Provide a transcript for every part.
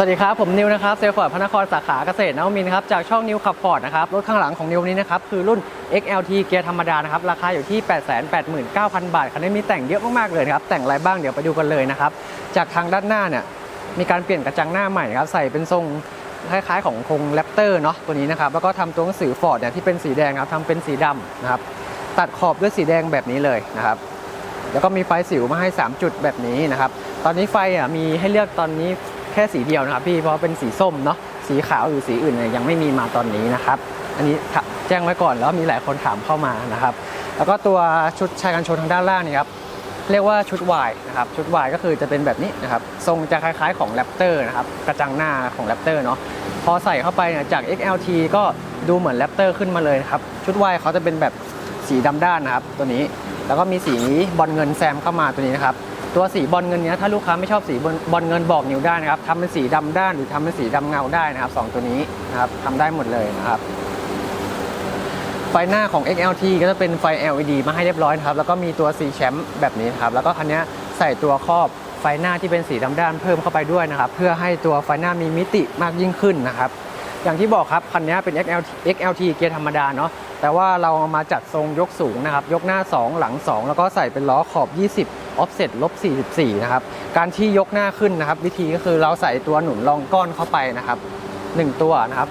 สวัสดีครับ ผมนิวนะครับเซลล์ฟอร์ดพระนครสาขาเกษตรนวมินครับจากช่องนิวขับฟอร์ดนะครับรถข้างหลังของนิวนี้นะครับคือรุ่น XLT เกียร์ธรรมดานะครับราคาอยู่ที่ 889,000 บาทคันนี้มีแต่งเยอะมากๆเลยครับแต่งอะไรบ้างเดี๋ยวไปดูกันเลยนะครับจากทางด้านหน้าเนี่ยมีการเปลี่ยนกระจังหน้าใหม่ครับใส่เป็นทรงคล้ายๆ ของคงแรปเตอร์เนาะตัวนี้นะครับแล้วก็ทำตัวหนังสือฟอร์ดเนี่ยที่เป็นสีแดงครับทำเป็นสีดำนะครับตัดขอบด้วยสีแดงแบบนี้เลยนะครับแล้วก็มีไฟสิวมาให้ 3 จุดแบบนี้นะครับ ตอนนี้ไฟอะมีให้เลือกตอนนี้ ค่สีเดียวนะครับพี่เพราะเป็นสีส้มเนาะสีขาวหรือสีอื่นเนี่ยยังไม่มีมาตอนนี้นะครับ อันนี้แจ้งไว้ก่อนแล้วมีหลายคนถามเข้ามานะครับ แล้วก็ตัวชุดชายกันชนทางด้านล่างนี่ครับเรียกว่าชุด Y นะครับชุด Y ก็คือจะเป็นแบบนี้นะครับทรงจะคล้ายๆของแรปเตอร์นะครับกระจังหน้าของแรปเตอร์เนาะพอใส่เข้าไปเนี่ยจาก XLT ก็ดูเหมือนแรปเตอร์ขึ้นมาเลยครับชุด Y เขาจะเป็นแบบสีดำด้านนะครับตัวนี้แล้วก็มีสีบอลเงินแซมเข้ามาตัวนี้นะครับ ตัวสีบอลเงินเนี้ยถ้าลูกค้าไม่ชอบสีบอลเงินบอกนิวได้นะครับทำเป็นสีดำด้านหรือทำเป็นสีดำเงาได้นะครับสองตัวนี้นะครับทำได้หมดเลยนะครับไฟหน้าของ XLT ก็จะเป็นไฟ LED มาให้เรียบร้อยครับ แล้วก็มีตัว C แชมป์แบบนี้ครับ แล้วก็คันนี้ใส่ตัวครอบไฟหน้าที่เป็นสีดำด้านเพิ่มเข้าไปด้วยนะครับ เพื่อให้ตัวไฟหน้ามีมิติมากยิ่งขึ้นนะครับ อย่างที่บอกครับ คันนี้เป็น XLT, XLT เกียร์ธรรมดาเนาะแต่ว่าเราเอามาจัดทรงยกสูงนะครับ ยกหน้า 2 หลัง 2 แล้วก็ใส่เป็นล้อขอบ 20 offset ลบ 44 นะครับ การที่ยกหน้าขึ้นนะครับ วิธีก็คือเราใส่ตัวหนุนรองก้อนเข้าไปนะครับ 1 ตัวนะครับ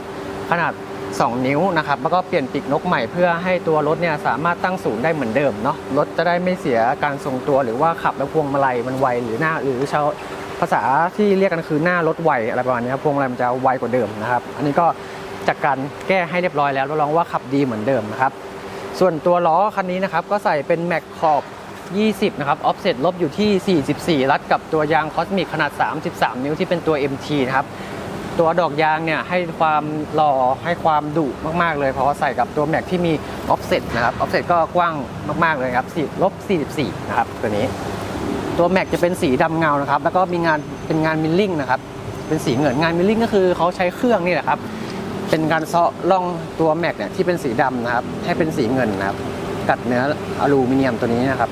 ขนาด 2 นิ้วนะครับ แล้วก็เปลี่ยนปีกนกใหม่เพื่อให้ตัวรถเนี่ยสามารถตั้งศูนย์ได้เหมือนเดิมเนาะรถจะได้ไม่เสียการทรงตัวหรือว่าขับแล้วพวงมาลัยมันไวหรือหน้าหรือชา ภาษาที่เรียกกันคือหน้ารถไวอะไรประมาณนี้ครับพวงมาลัยมันจะไวกว่าเดิมนะครับ อันนี้ก็จากการแก้ให้เรียบร้อยแล้วรับรองว่าขับดีเหมือนเดิมนะครับ ส่วนตัวล้อคันนี้นะครับก็ใส่เป็นแม็กขอบ 20 นะครับ ออฟเซ็ตลบอยู่ที่ 44 รัดกับตัวยางคอสมิกขนาด 33 นิ้วที่เป็นตัว MT นะครับ ตัวดอกยางเนี่ยให้ความหล่อให้ความดุมากๆ เลยเพราะใส่กับตัวแม็กที่มีออฟเซ็ตนะครับ ออฟเซ็ตก็กว้างมากๆเลยครับ4ลบ44 นะครับตัวนี้ ตัวแม็กจะเป็นสีดำเงานะครับ แล้วก็มีงานเป็นงานมิลลิ่งนะครับ เป็นสีเงินงานมิลลิ่งก็คือเขาใช้เครื่องนี่แหละครับ เป็นการเซาะร่องตัวแม็กเนี่ยที่เป็นสีดำนะครับ ให้เป็นสีเงินนะครับกัดเนื้ออลูมิเนียมตัวนี้นะครับ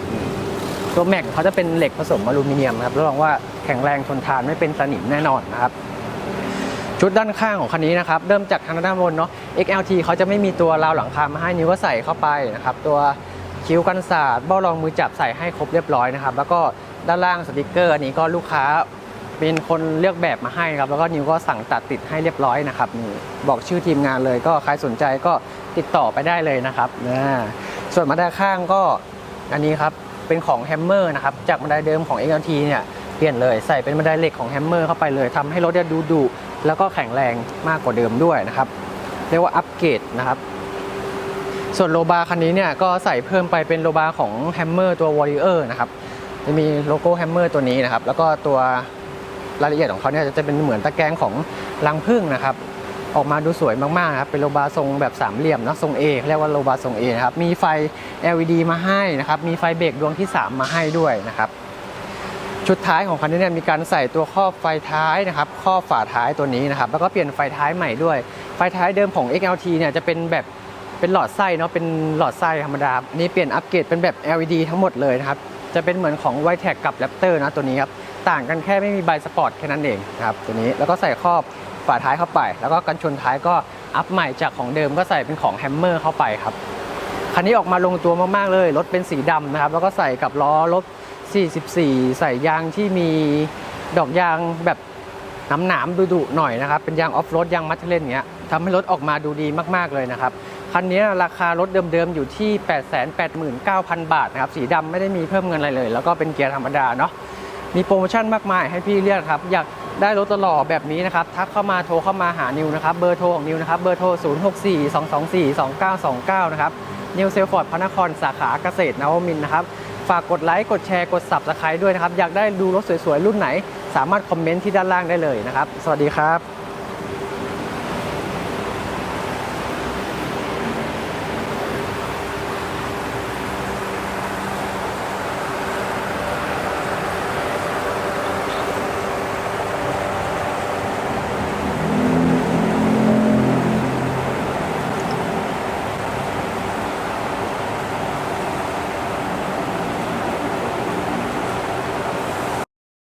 ตัวแม็กเขาจะเป็นเหล็กผสมอลูมิเนียมครับรับรองว่าแข็งแรงทนทานไม่เป็นสนิมแน่นอนนะครับ ชุดด้านข้างของคันนี้นะครับ เริ่มจากทางด้านบนเนาะ XLT เขาจะไม่มีตัวราวหลังคามาให้นิ้วก็ใส่เข้าไปนะครับ ตัวคิ้วกันศาสตร์เบ้ารองมือจับใส่ให้ครบเรียบร้อยนะครับ แล้วก็ ด้านล่างสติกเกอร์อันนี้ก็ลูกค้าเป็นคนเลือกแบบมาให้ครับ แล้วก็นิวก็สั่งตัดติดให้เรียบร้อยนะครับนี่บอกชื่อทีมงานเลยก็ใครสนใจก็ติดต่อไปได้เลยนะครับนะส่วนมาด้านข้างก็อันนี้ครับเป็นของแฮมเมอร์นะครับจากบันไดเดิมของ XLT เนี่ยเปลี่ยนเลยใส่เป็นบันไดเหล็กของแฮมเมอร์เข้าไปเลยทำให้รถเนี่ยดูดุแล้วก็แข็งแรงมากกว่าเดิมด้วยนะครับ เรียกว่าอัปเกรดนะครับ ส่วนโลบาร์คันนี้เนี่ยก็ใส่เพิ่มไปเป็นโลบาร์ของแฮมเมอร์ตัว Warrior นะครับ จะมีโลโก้แฮมเมอร์ตัวนี้นะครับ แล้วก็ตัวรายละเอียดของเขาเนี่ยจะเป็นเหมือนตะแกรงของรังผึ้งนะครับ ออกมาดูสวยมากๆนะครับเป็นโลบาร์ทรงแบบสามเหลี่ยมนะทรง A เขาเรียกว่าโลบาร์ทรง A นะครับมีไฟ LED มาให้นะครับ มีไฟเบรกดวงที่ 3 มาให้ด้วยนะครับ ชุดท้ายของคันนี้เนี่ยมีการใส่ตัวครอบไฟท้ายนะครับครอบฝาท้ายตัวนี้นะครับ แล้วก็เปลี่ยนไฟท้ายใหม่ด้วย ไฟท้ายเดิมของ XLT เนี่ยจะเป็นแบบเป็นหลอดไส้เนาะเป็นหลอดไส้ธรรมดาอันนี้เปลี่ยนอัปเกรดเป็นแบบ LED ทั้งหมดเลยนะครับ จะเป็นเหมือนของ w i t e c กับ Raptor นะตัวนี้ครับ ต่างกันแค่ไม่มีใบสปอร์ตแค่นั้นเองนะครับตัวนี้แล้วก็ใส่ครอบฝาท้ายเข้าไป แล้วก็กันชนท้ายก็อัพใหม่จากของเดิมก็ใส่เป็นของแฮมเมอร์เข้าไปครับคันนี้ออกมาลงตัวมากๆเลยรถเป็นสีดำนะครับแล้วก็ใส่กับล้อรถ44 ใส่ยางที่มีดอกยางแบบหนามๆดุๆหน่อยนะครับเป็นยางออฟโรดยางมัทเทเลนเงี้ยทำให้รถออกมาดูดีมากๆเลยนะครับ คันนี้ราคารถเดิมๆอยู่ที่ 889,000 บาทนะครับ สีดำไม่ได้มีเพิ่มเงินอะไรเลย แล้วก็เป็นเกียร์ธรรมดาเนาะ มีโปรโมชั่นมากมายให้พี่เลือกครับ อยากได้รถตลอดแบบนี้นะครับ ทักเข้ามาโทรเข้ามาหานิวนะครับ เบอร์โทรของนิวนะครับ เบอร์โทร 0642242929 นะครับ นิวเซลฟอร์ดพระนครสาขาเกษตรนวมินนะครับ ฝากกดไลค์ กดแชร์ กด subscribe ด้วยนะครับ อยากได้ดูรถสวยๆ รุ่นไหน สามารถคอมเมนต์ที่ด้านล่างได้เลยนะครับ สวัสดีครับ